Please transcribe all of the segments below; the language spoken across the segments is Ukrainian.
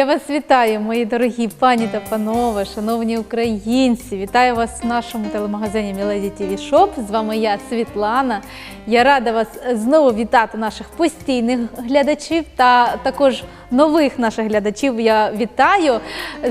Я вас вітаю, мої дорогі пані та панове, шановні українці. Вітаю вас в нашому телемагазині Міледі Тіві Шоп. З вами я, Світлана. Я рада вас знову вітати наших постійних глядачів та також нових наших глядачів. Я вітаю.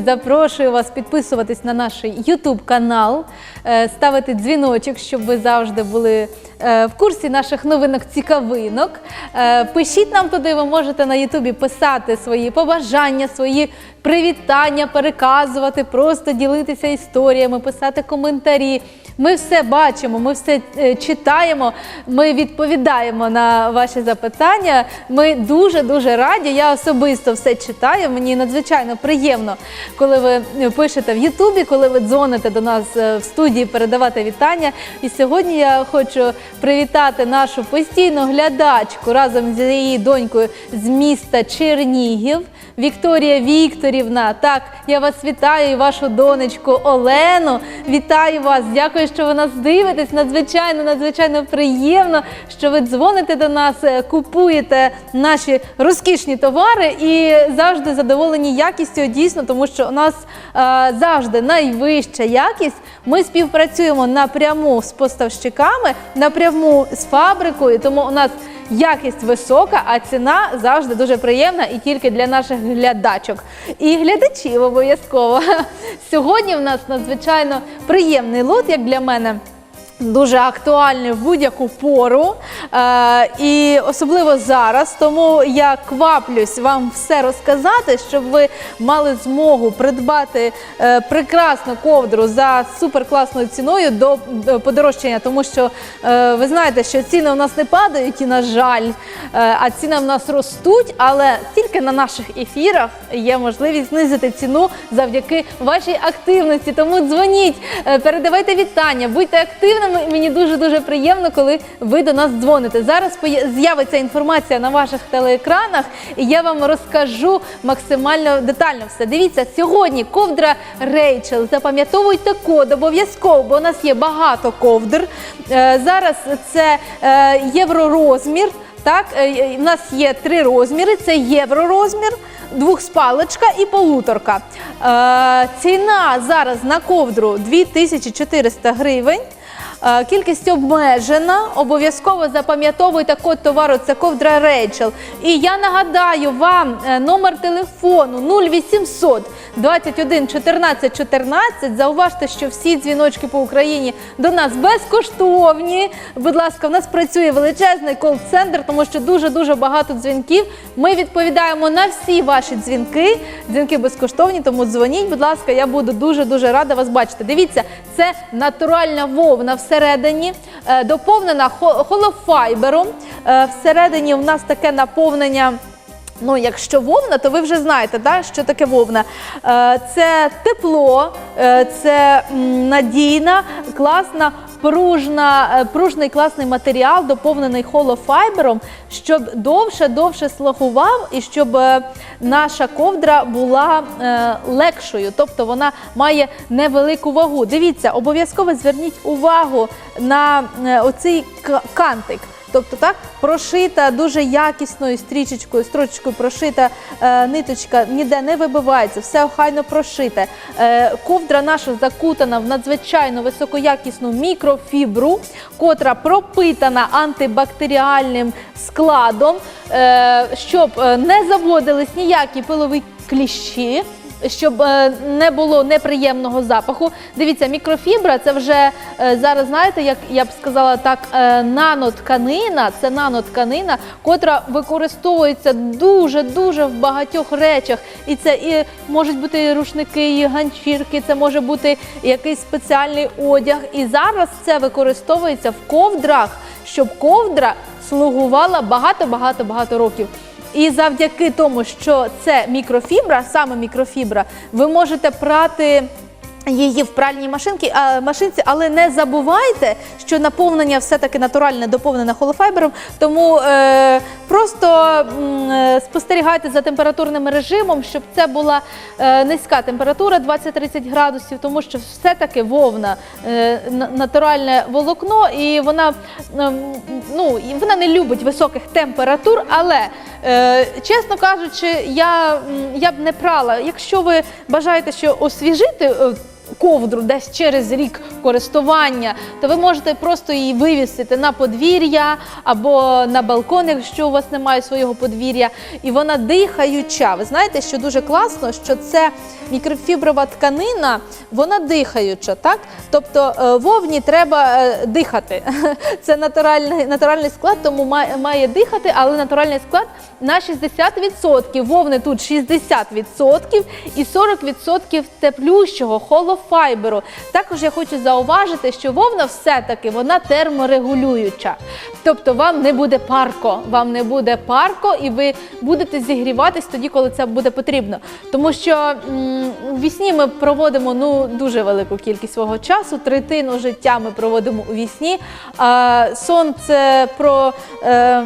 Запрошую вас підписуватись на наш YouTube канал, е, ставити дзвіночок, щоб ви завжди були е, в курсі наших новинок цікавинок. Е, Пишіть нам туди, ви можете на Ютубі писати свої побажання, свої привітання, переказувати, просто ділитися історіями, писати коментарі. Ми все бачимо, ми все е, читаємо, ми відповідаємо на ваші запитання. Ми дуже дуже раді. Я особисто все читаю. Мені надзвичайно приємно, коли ви пишете в Ютубі, коли ви дзвоните до нас е, в студії, передавати вітання. І сьогодні я хочу привітати нашу постійну глядачку разом з її донькою з міста Чернігів. Вікторія Вікторівна, так, я вас вітаю і вашу донечку Олену. Вітаю вас. Дякую, що ви нас дивитесь. Надзвичайно, надзвичайно приємно, що ви дзвоните до нас, е, купуєте наші розкішні товари і завжди задоволені якістю. Дійсно, тому що у нас е, завжди найвища якість. Ми співпрацюємо напряму з поставщиками, напряму з фабрикою, тому у нас якість висока, а ціна завжди дуже приємна і тільки для наших глядачок. І глядачів обов'язково. Сьогодні в нас надзвичайно приємний лот, як для мене. Дуже актуальний в будь-яку пору, е, і особливо зараз. Тому я кваплюсь вам все розказати, щоб ви мали змогу придбати е, прекрасну ковдру за суперкласною ціною до подорожчання. Тому що е, ви знаєте, що ціни у нас не падають, і на жаль, а ціни в нас ростуть. Але тільки на наших ефірах є можливість знизити ціну завдяки вашій активності. Тому дзвоніть, передавайте вітання, будьте активними. І Мені дуже дуже приємно, коли ви до нас дзвоните. Зараз з'явиться інформація на ваших телеекранах, і я вам розкажу максимально детально все. Дивіться, сьогодні ковдра Рейчел. Запам'ятовуйте код обов'язково, бо у нас є багато ковдр. Е, Зараз це е, євророзмір. Так, е, в нас є три розміри: це євророзмір, двохспалочка і полуторка. Ціна зараз на ковдру 2400 гривень. Е, Кількість обмежена. Обов'язково запам'ятовуйте код товару. Це ковдра Рейчел. І я нагадаю вам е, номер телефону 0800 21 14 14. Зауважте, що всі дзвіночки по Україні до нас безкоштовні. Будь ласка, в нас працює величезний кол-центр, тому що дуже дуже багато дзвінків. Ми відповідаємо на всі ваші дзвінки. Дзвінки безкоштовні, тому дзвоніть, будь ласка, я буду дуже дуже рада вас бачити. Дивіться, це натуральна вовна всередині, е, доповнена хо- холофайбером. Е, Всередині у нас таке наповнення. Ну, якщо вовна, то ви вже знаєте, да, що таке вовна. Е, Це тепло, е, це надійна, класна, пружна, е, пружний класний матеріал, доповнений холофайбером, щоб довше, довше слугував і щоб наша ковдра була легшою, тобто вона має невелику вагу. Дивіться, обов'язково зверніть увагу на оцей кантик. Тобто так прошита дуже якісною стрічечкою, строчкою прошита е, ниточка, ніде не вибивається, все охайно прошите. Е, ковдра наша закутана в надзвичайно високоякісну мікрофібру, котра пропитана антибактеріальним складом, е, щоб е, не заводились ніякі пилові кліщі щоб е, не було неприємного запаху. Дивіться, мікрофібра це вже е, зараз, знаєте, як я б сказала так, е, нанотканина, це нанотканина, котра використовується дуже-дуже в багатьох речах. І це і можуть бути рушники, і ганчірки, це може бути якийсь спеціальний одяг. І зараз це використовується в ковдрах, щоб ковдра слугувала багато-багато-багато років. І завдяки тому, що це мікрофібра, саме мікрофібра, ви можете прати. Її в пральній машинці, а, машинці, але не забувайте, що наповнення все-таки натуральне доповнене холофайбером. Тому е, просто е, спостерігайте за температурним режимом, щоб це була е, низька температура 20-30 градусів, тому що все-таки вовна е, на- натуральне волокно, і вона, ем, ну, вона не любить високих температур, але е, чесно кажучи, я, я б не прала. Якщо ви бажаєте що освіжити. Ковдру десь через рік користування, то ви можете просто її вивісити на подвір'я або на балкон, якщо у вас немає свого подвір'я, і вона дихаюча. Ви знаєте, що дуже класно, що це мікрофіброва тканина, вона дихаюча, так? Тобто е, вовні треба е, дихати. Це натуральний, натуральний склад, тому має, дихати, але натуральний склад на 60%. Вовни тут 60% і 40% теплющого холофайберу. Також я хочу зауважити, що вовна все-таки вона терморегулююча. Тобто вам не буде парко, вам не буде парко, і ви будете зігріватись тоді, коли це буде потрібно. Тому що вісні ми проводимо ну дуже велику кількість свого часу. Третину життя ми проводимо у вісні. А сон це про. Е,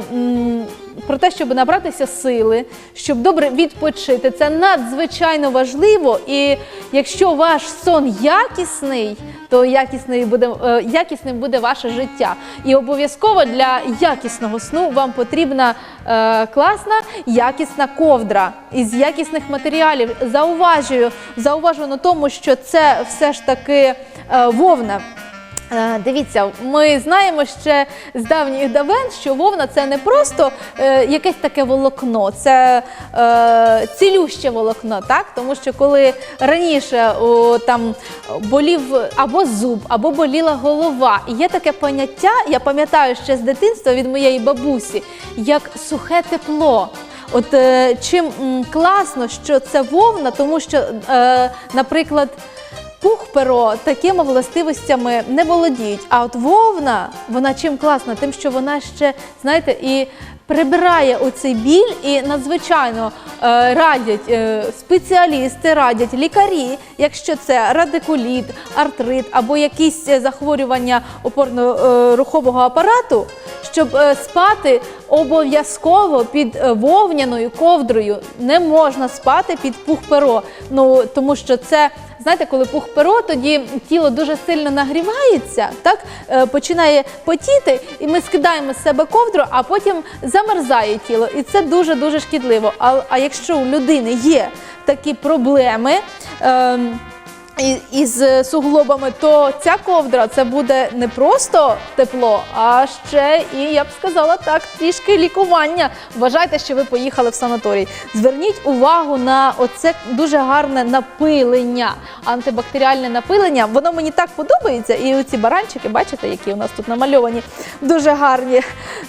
про те, щоб набратися сили, щоб добре відпочити. Це надзвичайно важливо. І якщо ваш сон якісний, то якісний буде, е, якісним буде ваше життя. І обов'язково для якісного сну вам потрібна е, класна, якісна ковдра із якісних матеріалів. Зауважую, зауважу на тому, що це все ж таки е, вовна. Е, Дивіться, ми знаємо ще з давніх давен, що вовна це не просто е, якесь таке волокно, це е, цілюще волокно, так? Тому що коли раніше там болів або зуб, або боліла голова, і є таке поняття, я пам'ятаю ще з дитинства від моєї бабусі, як сухе тепло. От чим класно, що це вовна, тому що, е, наприклад, Пух перо такими властивостями не володіють. А от вовна, вона чим класна, тим, що вона ще, знаєте, і прибирає оцей біль, і надзвичайно е, радять е, спеціалісти, радять лікарі, якщо це радикуліт, артрит або якісь е, захворювання опорно-рухового апарату, щоб е, спати обов'язково під е, вовняною ковдрою. Не можна спати під пух-перо. Ну тому що це. Знаєте, коли пух-перо, тоді тіло дуже сильно нагрівається, так е, починає потіти, і ми скидаємо з себе ковдру, а потім замерзає тіло. І це дуже дуже шкідливо. А, а якщо у людини є такі проблеми. ем, і- із суглобами, то ця ковдра це буде не просто тепло, а ще і я б сказала так, трішки лікування. Вважайте, що ви поїхали в санаторій. Зверніть увагу на оце дуже гарне напилення, антибактеріальне напилення. Воно мені так подобається. І оці баранчики, бачите, які у нас тут намальовані, дуже гарні.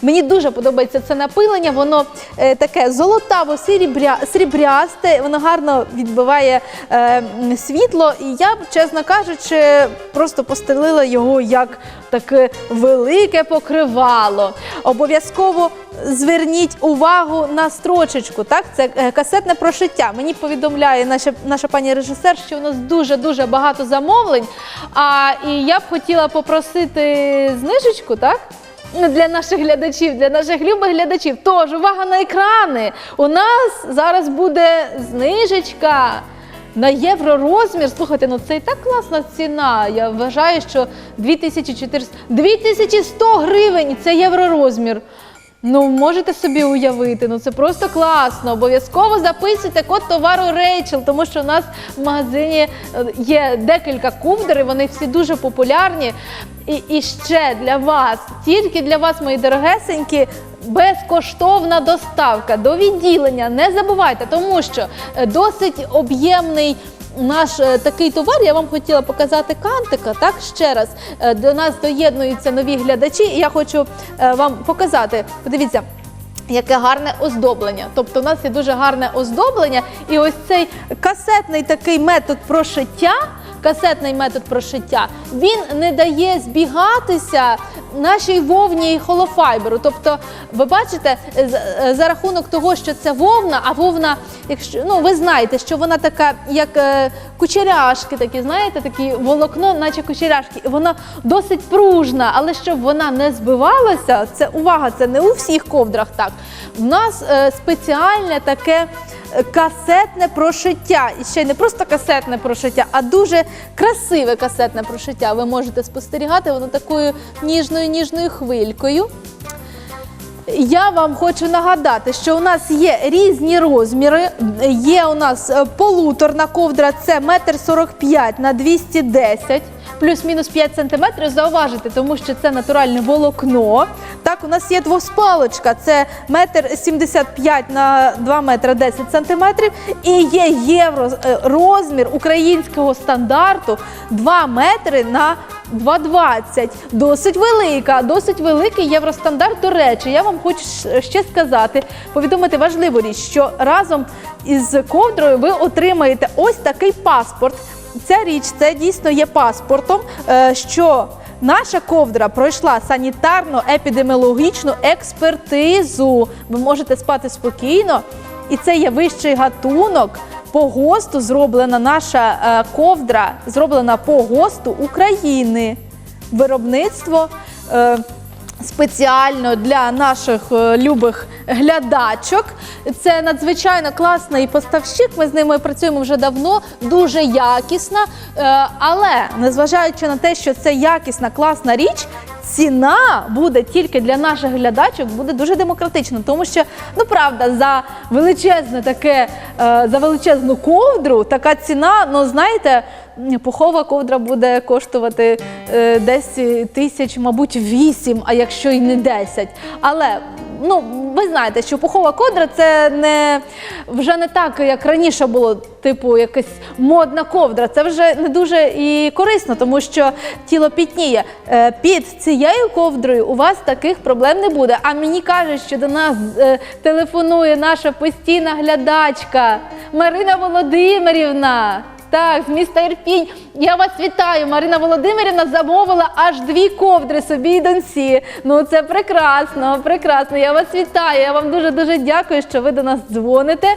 Мені дуже подобається це напилення. Воно е, таке золотаво-срібря- срібрясте, воно гарно відбиває е, світло. І я б, чесно кажучи, просто постелила його як таке велике покривало. Обов'язково зверніть увагу на строчечку. Так, це е, касетне прошиття. Мені повідомляє наша, наша пані режисер, що у нас дуже дуже багато замовлень. А і я б хотіла попросити знижечку, так? Ну, Для наших глядачів, для наших любих глядачів. Тож, увага на екрани! У нас зараз буде знижечка на євророзмір. Слухайте, ну це і так класна ціна. Я вважаю, що 2400, 2100 гривень це євророзмір. Ну, можете собі уявити, ну це просто класно. Обов'язково записуйте код товару Рейчел, тому що у нас в магазині е, є декілька ковдр, вони всі дуже популярні. І, і ще для вас, тільки для вас, мої дорогесенькі, безкоштовна доставка до відділення. Не забувайте, тому що е, досить об'ємний. Наш е, такий товар я вам хотіла показати кантика. Так ще раз Е, до нас доєднуються нові глядачі. і Я хочу вам показати. Подивіться. Яке гарне оздоблення. Тобто, у нас є дуже гарне оздоблення, і ось цей касетний такий метод прошиття. Касетний метод прошиття він не дає збігатися нашій вовні і холофайберу. Тобто, ви бачите, е, за рахунок того, що це вовна, а вовна, якщо ну ви знаєте, що вона така, як е, кучеряшки, такі, знаєте, такі волокно, наче кучеряшки, і вона досить пружна, але щоб вона не збивалася, це увага, це не у всіх ковдрах так. В нас е, спеціальне таке касетне прошиття. І ще не просто касетне прошиття, а дуже красиве касетне прошиття. Ви можете спостерігати воно такою ніжною ніжною хвилькою. Я вам хочу нагадати, що у нас є різні розміри. Є у нас е, полуторна ковдра, це метр сорок п'ять на 210, плюс-мінус 5 сантиметрів. Зауважити, тому що це натуральне волокно. Так, у нас є двоспалочка, це метр 75 на 2 метри 10 сантиметрів. І є євро е, розмір українського стандарту 2 метри на 2,20. Досить велика, досить великий євростандарт. До речі, я вам хочу ще сказати, повідомити важливу річ, що разом із ковдрою ви отримаєте ось такий паспорт. Ця річ це дійсно є паспортом, е, що наша ковдра пройшла санітарно-епідеміологічну експертизу. Ви можете спати спокійно, і це є вищий гатунок. По ГОСТу зроблена наша е, ковдра, зроблена по ГОСТу України. Виробництво е, спеціально для наших е, любих глядачок. Це надзвичайно класний поставщик. Ми з ними працюємо вже давно, дуже якісна. Е, але незважаючи на те, що це якісна, класна річ. Ціна буде тільки для наших глядачок, буде дуже демократична, тому що ну правда, за величезне таке, е, за величезну ковдру, така ціна, ну знаєте, пухова ковдра буде коштувати е, десь тисяч, мабуть, вісім, а якщо й не 10. Але ну ви знаєте, що пухова ковдра це не вже не так, як раніше було, типу якась модна ковдра. Це вже не дуже і корисно, тому що тіло пітніє. Е, Під цією ковдрою у вас таких проблем не буде. А мені кажуть, що до нас е, телефонує наша постійна глядачка Марина Володимирівна. Так, з міста Ірпінь. Я вас вітаю. Марина Володимирівна замовила аж дві ковдри собі і доньці. Ну це прекрасно, прекрасно. Я вас вітаю. Я вам дуже дуже дякую, що ви до нас дзвоните.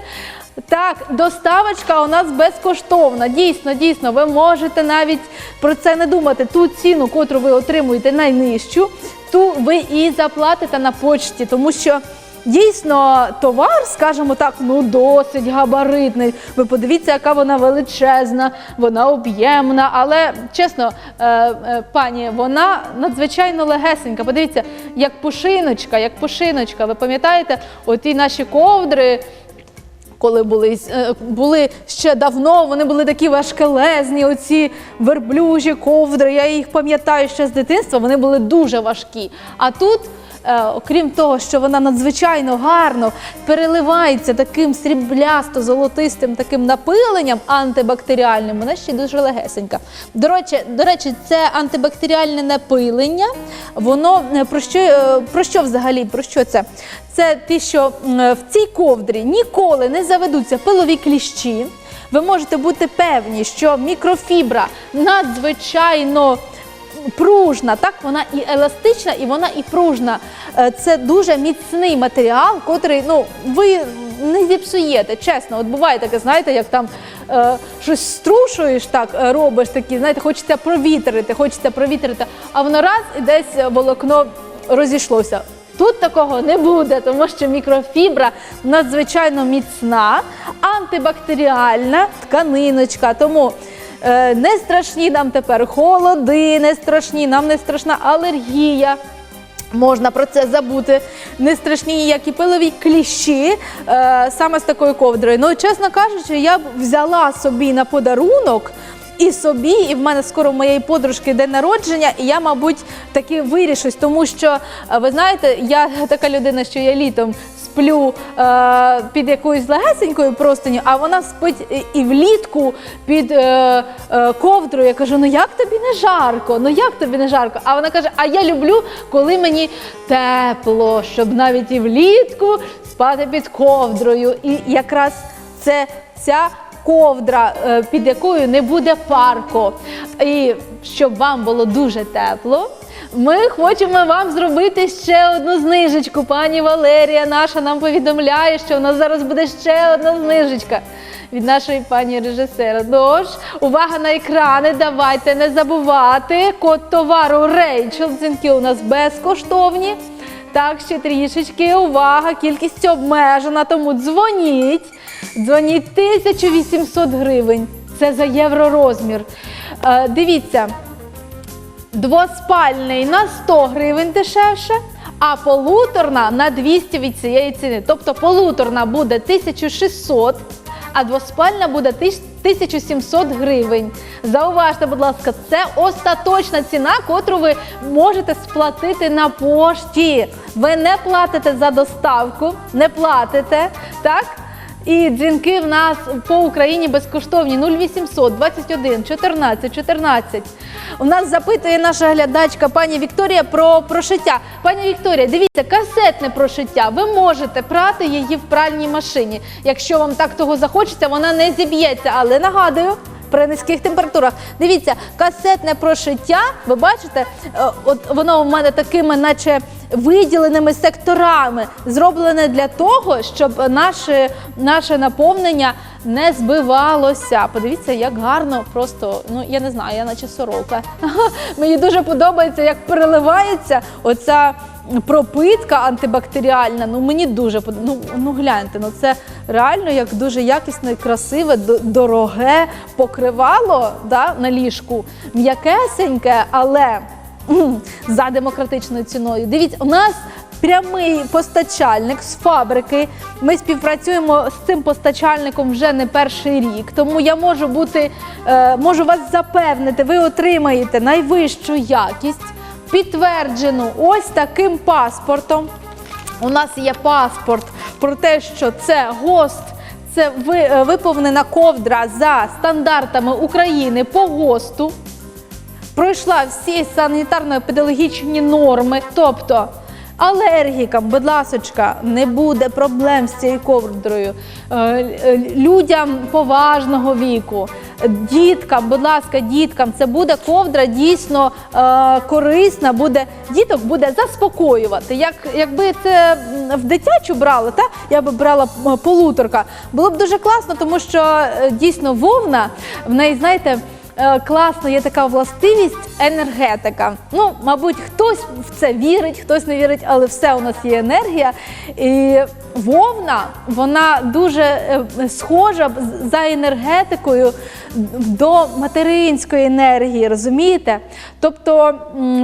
Так, доставочка у нас безкоштовна. Дійсно, дійсно, ви можете навіть про це не думати. Ту ціну, котру ви отримуєте найнижчу, ту ви і заплатите на почті, тому що. Дійсно, товар, скажімо так, ну досить габаритний. Ви подивіться, яка вона величезна, вона об'ємна. Але чесно, е, е, пані, вона надзвичайно легесенька. Подивіться, як пушиночка, як пушиночка. Ви пам'ятаєте, оті наші ковдри. Коли були, е, були ще давно, вони були такі важкелезні, оці верблюжі ковдри. Я їх пам'ятаю ще з дитинства, вони були дуже важкі. А тут, окрім того, що вона надзвичайно гарно переливається таким сріблясто-золотистим таким напиленням антибактеріальним, вона ще дуже легесенька. До речі, до речі, це антибактеріальне напилення. Воно е, про що, е, про що взагалі? Про що це? Це ті, що в цій ковдрі ніколи не заведуться пилові кліщі. Ви можете бути певні, що мікрофібра надзвичайно пружна, так вона і еластична, і вона і пружна. Е, Це дуже міцний матеріал, котрий ну ви не зіпсуєте. Чесно, от буває таке, знаєте, як там е, щось струшуєш, так е, робиш такі, знаєте, хочеться провітрити, хочеться провітрити, а воно раз і десь волокно розійшлося. Тут такого не буде, тому що мікрофібра надзвичайно міцна, антибактеріальна тканиночка. Тому не страшні нам тепер холоди, не страшні, нам не страшна алергія. Можна про це забути. Не страшні ніякі пилові кліщі е, саме з такою ковдрою. Ну, чесно кажучи, я б взяла собі на подарунок. І собі, і в мене скоро у моєї подружки день народження, і я, мабуть, таки вирішусь, тому що е, ви знаєте, я така людина, що я літом сплю е, під якоюсь легесенькою простиню, а вона спить і- і влітку під е, е, ковдрою. Я кажу: ну як тобі не жарко? Ну як тобі не жарко? А вона каже: А я люблю, коли мені тепло, щоб навіть і влітку спати під ковдрою. І якраз це ця ковдра, е, під якою не буде парко. І щоб вам було дуже тепло. Ми хочемо вам зробити ще одну знижечку. Пані Валерія наша нам повідомляє, що у нас зараз буде ще одна знижечка від нашої пані режисера. Тож, увага на екрани, давайте не забувати. Код товару Рейчел. Дзвінки у нас безкоштовні. Так, ще трішечки, увага, кількість обмежена, тому дзвоніть. Дзвоніть 1800 гривень. Це за євророзмір. Е, дивіться, двоспальний на 100 гривень дешевше, а полуторна на 200 від цієї ціни. Тобто полуторна буде 1600, а двоспальна буде 1700 гривень. Зауважте, будь ласка, це остаточна ціна, котру ви можете сплатити на пошті. Ви не платите за доставку, не платите, так? І дзвінки в нас по Україні безкоштовні 0800 21 14 14. У нас запитує наша глядачка пані Вікторія про прошиття. Пані Вікторія, дивіться, касетне прошиття. Ви можете прати її в пральній машині. Якщо вам так того захочеться, вона не зіб'ється. Але нагадую. При низьких температурах. Дивіться, касетне прошиття, ви бачите, е, от воно у мене такими, наче виділеними секторами, зроблене для того, щоб наше, наше наповнення не збивалося. Подивіться, як гарно, просто ну я не знаю, я наче сорока. Мені дуже подобається, як переливається оця пропитка антибактеріальна. Ну мені дуже ну, ну гляньте, ну це реально як дуже якісне, красиве, дороге покривало да, на ліжку, м'якесеньке, але за демократичною ціною. Дивіться, у нас. Прямий постачальник з фабрики. Ми співпрацюємо з цим постачальником вже не перший рік. Тому я можу бути, е, можу вас запевнити, ви отримаєте найвищу якість, підтверджену ось таким паспортом. У нас є паспорт про те, що це ГОСТ, це е, виповнена ковдра за стандартами України по ГОСТу. Пройшла всі санітарно-педагогічні норми. Тобто алергікам, будь ласочка, не буде проблем з цією ковдрою. Е, е, Людям поважного віку, діткам, будь ласка, діткам, це буде ковдра дійсно е, корисна, буде діток буде заспокоювати. Як, якби це в дитячу брали, та я би брала полуторка, було б дуже класно, тому що дійсно вовна в неї, знаєте. Е, Класно, є така властивість енергетика. Ну, мабуть, хтось в це вірить, хтось не вірить, але все у нас є енергія. І вовна, вона дуже е, схожа за енергетикою до материнської енергії, розумієте? Тобто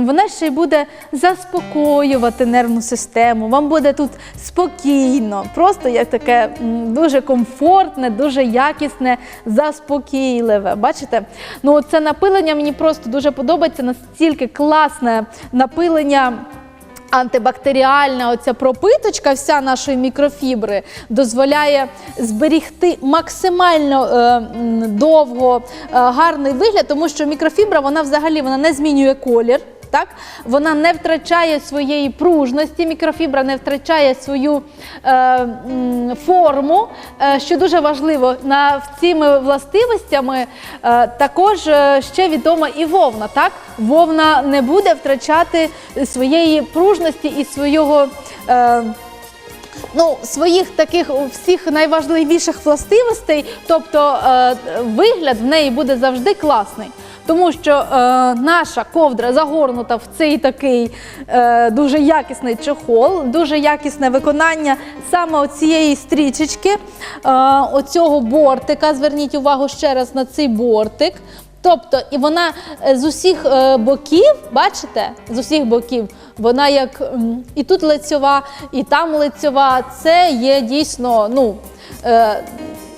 вона ще й буде заспокоювати нервну систему. Вам буде тут спокійно, просто як таке дуже комфортне, дуже якісне, заспокійливе. Бачите? Ну, це напилення мені просто дуже подобається. Настільки класне напилення. Антибактеріальна оця пропиточка, вся нашої мікрофібри, дозволяє зберігти максимально е, довго е, гарний вигляд, тому що мікрофібра вона взагалі вона не змінює колір. Так, вона не втрачає своєї пружності, мікрофібра не втрачає свою е, форму, е, що дуже важливо. На цими властивостями е, також е, ще відома і вовна. Так, вовна не буде втрачати своєї пружності і свого. Е, Ну, своїх таких всіх найважливіших властивостей, тобто е, вигляд в неї буде завжди класний. Тому що е, наша ковдра загорнута в цей такий е, дуже якісний чохол, дуже якісне виконання саме цієї стрічечки, е, оцього бортика. Зверніть увагу ще раз на цей бортик. Тобто, і вона е, з усіх е, боків, бачите, з усіх боків, вона як і тут лицьова, і там лицьова. Це є дійсно, ну.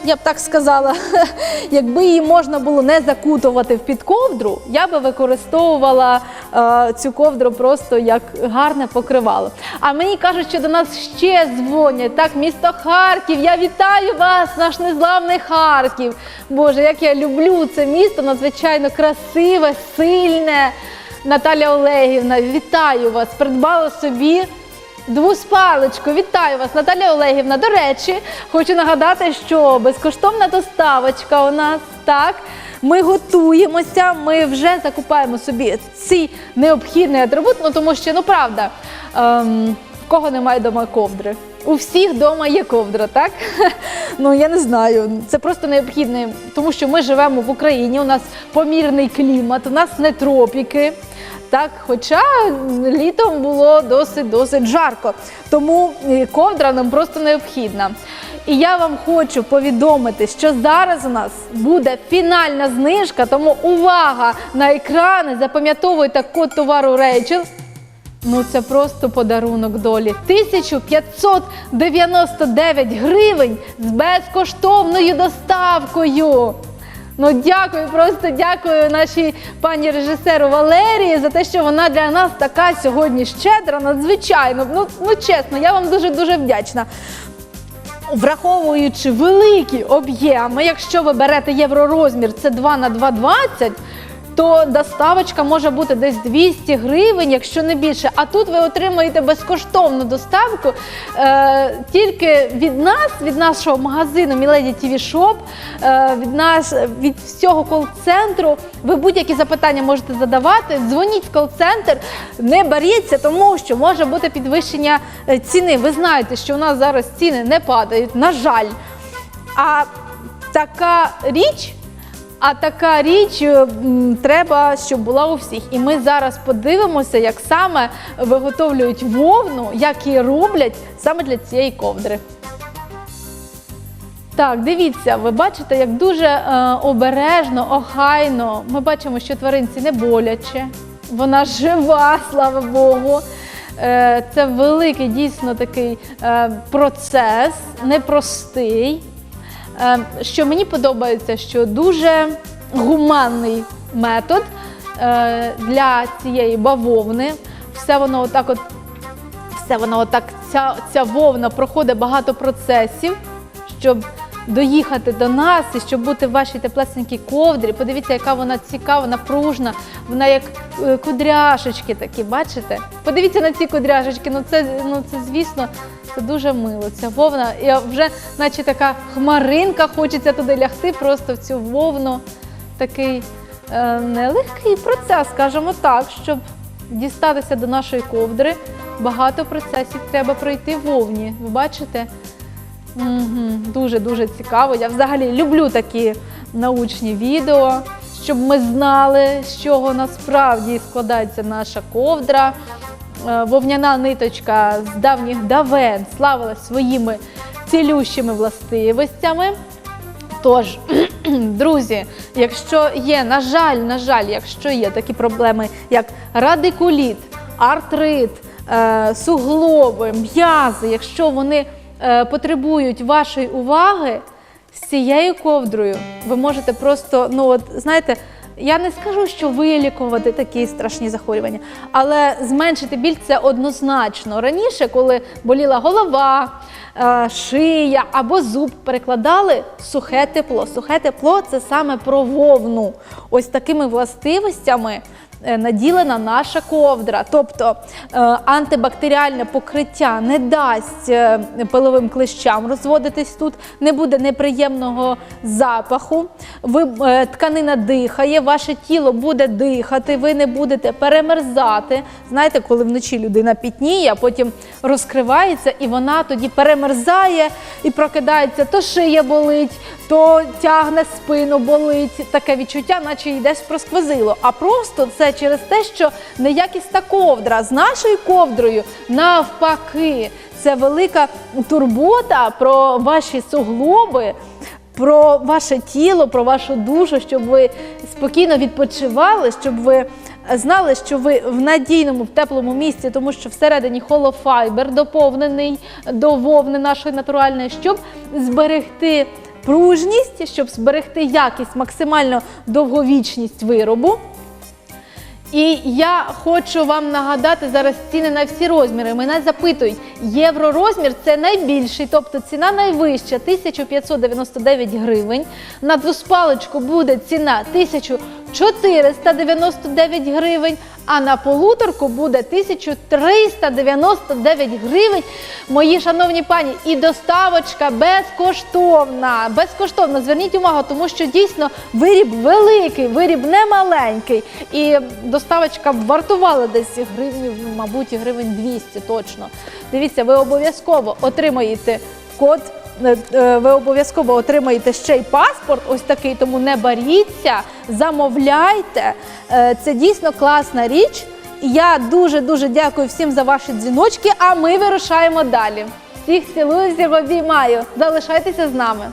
Я б так сказала, якби її можна було не закутувати в підковдру, я би використовувала е, цю ковдру просто як гарне покривало. А мені кажуть, що до нас ще дзвонять. Так, місто Харків. Я вітаю вас, наш незламний Харків. Боже, як я люблю це місто, надзвичайно красиве, сильне. Наталя Олегівна, вітаю вас! Придбала собі Двуспаличку, вітаю вас, Наталя Олегівна. До речі, хочу нагадати, що безкоштовна доставочка у нас так. Ми готуємося, ми вже закупаємо собі ці необхідний атрибут, ну тому що ну правда, ем, в кого немає вдома ковдри. У всіх вдома є ковдра, так? Ну я не знаю. Це просто необхідне, тому що ми живемо в Україні, у нас помірний клімат, у нас не тропіки. Так, хоча літом було досить досить жарко, тому е, ковдра нам просто необхідна. І я вам хочу повідомити, що зараз у нас буде фінальна знижка, тому увага на екрани, запам'ятовуйте код товару Рейчел. Ну це просто подарунок долі. 1599 гривень з безкоштовною доставкою. Ну дякую, просто дякую нашій пані режисеру Валерії за те, що вона для нас така сьогодні щедра, надзвичайно. Ну, ну чесно, я вам дуже дуже вдячна. Враховуючи великі об'єми, якщо ви берете євророзмір, це 2 на 2,20, то доставочка може бути десь 200 гривень, якщо не більше. А тут ви отримаєте безкоштовну доставку е, тільки від нас, від нашого магазину Milady TV Shop, е, від нас, від всього кол-центру. Ви будь-які запитання можете задавати. Дзвоніть в кол-центр, не боріться, тому що може бути підвищення е, ціни. Ви знаєте, що у нас зараз ціни не падають, на жаль. А така річ. А така річ е, треба, щоб була у всіх. І ми зараз подивимося, як саме виготовлюють вовну, як її роблять саме для цієї ковдри. Так, дивіться, ви бачите, як дуже е, обережно, охайно. Ми бачимо, що тваринці не боляче. Вона жива, слава Богу. Е, це великий дійсно такий е, процес, непростий. Е, Що мені подобається, що дуже гуманний метод е, для цієї бавовни. Все воно отак от все воно отак, ця, ця вовна проходить багато процесів, щоб доїхати до нас і щоб бути в вашій теплесенькій ковдрі. Подивіться, яка вона цікава, напружна, вона як е, кудряшечки такі, бачите? Подивіться на ці кудряшечки, ну це, ну це звісно, це дуже мило. Ця вовна, я вже, наче така хмаринка, хочеться туди лягти, просто в цю вовну. Такий е, нелегкий процес, скажімо так, щоб дістатися до нашої ковдри. Багато процесів треба пройти вовні. Ви бачите? Угу, дуже дуже цікаво. Я взагалі люблю такі научні відео, щоб ми знали, з чого насправді складається наша ковдра. Е, Вовняна ниточка з давніх давен славилась своїми цілющими властивостями. Тож, друзі, якщо є, на жаль, на жаль, якщо є такі проблеми, як радикуліт, артрит, е, суглоби, м'язи, якщо вони потребують вашої уваги, з цією ковдрою ви можете просто, ну от знаєте, я не скажу, що вилікувати такі страшні захворювання, але зменшити біль це однозначно. Раніше, коли боліла голова, е, шия або зуб, перекладали сухе тепло. Сухе тепло це саме про вовну. Ось такими властивостями е, наділена наша ковдра. Тобто е, антибактеріальне покриття не дасть е, пиловим клещам розводитись тут, не буде неприємного запаху. Е, тканина дихає, ваше тіло буде дихати, ви не будете перемерзати. Знаєте, коли вночі людина пітніє, а потім розкривається, і вона тоді перемерзає і прокидається, то шия болить, то тягне спину, болить. Таке відчуття, наче йдеш просквозило. А просто це через те, що неякісна ковдра з нашою ковдрою навпаки. Це велика турбота про ваші суглоби, про ваше тіло, про вашу душу, щоб ви спокійно відпочивали, щоб ви знали, що ви в надійному, в теплому місці, тому що всередині холофайбер доповнений до вовни нашої натуральної, щоб зберегти пружність, щоб зберегти якість, максимально довговічність виробу. І я хочу вам нагадати зараз ціни на всі розміри. Мене запитують, євророзмір це найбільший, тобто ціна найвища 1599 гривень. На двоспалочку буде ціна 1499 гривень, А на полуторку буде 1399 гривень. Мої шановні пані, і доставочка безкоштовна. Безкоштовна. Зверніть увагу, тому що дійсно виріб великий, виріб не маленький. І доставочка вартувала десь гривнів, мабуть, гривень 200 точно. Дивіться, ви обов'язково отримаєте код. Е, е, Ви обов'язково отримаєте ще й паспорт, ось такий, тому не боріться, замовляйте. Е, Це дійсно класна річ. Я дуже дуже дякую всім за ваші дзвіночки. А ми вирушаємо далі. Всіх цілую, всіх обіймаю. Залишайтеся з нами.